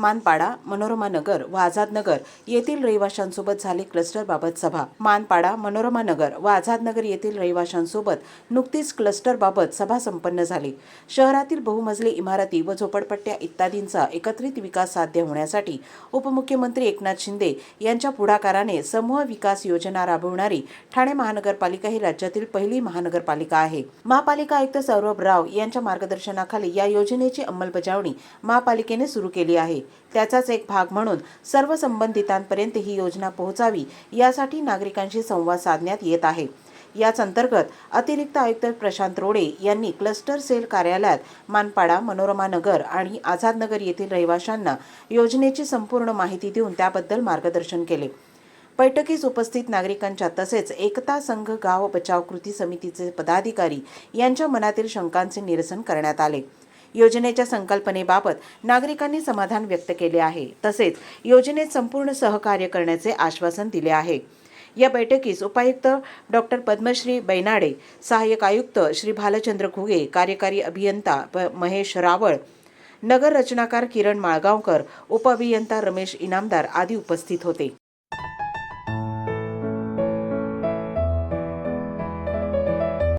मानपाडा मनोरमा नगर व आझाद नगर येथील रहिवाशांसोबत झाली क्लस्टरबाबत सभा. मानपाडा मनोरमा नगर व आझाद नगर येथील रहिवाशांसोबत नुकतीच क्लस्टरबाबत सभा संपन्न झाली. शहरातील बहुमजली इमारती व झोपडपट्ट्या इत्यादींचा एकत्रित विकास साध्य होण्यासाठी उपमुख्यमंत्री एकनाथ शिंदे यांच्या पुढाकाराने समूह विकास योजना राबवणारी ठाणे महानगरपालिका ही राज्यातील पहिली महानगरपालिका आहे. महापालिका आयुक्त सौरभ राव यांच्या मार्गदर्शनाखाली या योजनेची अंमलबजावणी महापालिकेने सुरू केली आहे. त्याचाच एक भाग म्हणून सर्व संबंधितांपर्यंत ही योजना पोहोचावी यासाठी नागरिकांशी संवाद साधण्यात येत आहे. याच अंतर्गत अतिरिक्त आयुक्त प्रशांत रोडे यांनी क्लस्टर सेल कार्यालयात मानपाडा मनोरमा नगर आणि आझाद नगर येथील रहिवाशांना योजनेची संपूर्ण माहिती देऊन त्याबद्दल मार्गदर्शन केले. बैठकीस उपस्थित नागरिकांच्या तसेच एकता संघ गाव बचाव कृती समितीचे पदाधिकारी यांच्या मनातील शंकांचे निरसन करण्यात आले. योजनेच्या संकल्पनेबाबत नागरिकांनी समाधान व्यक्त केले आहे. तसेच योजनेत संपूर्ण सहकार्य करण्याचे आश्वासन दिले आहे. या बैठकीस उपायुक्त डॉक्टर पद्मश्री बैनाडे सहाय्यक आयुक्त श्री भालचंद्र घुगे कार्यकारी अभियंता प- महेश रावळ नगर रचनाकार किरण माळगावकर उपअभियंता रमेश इनामदार आदी उपस्थित होते.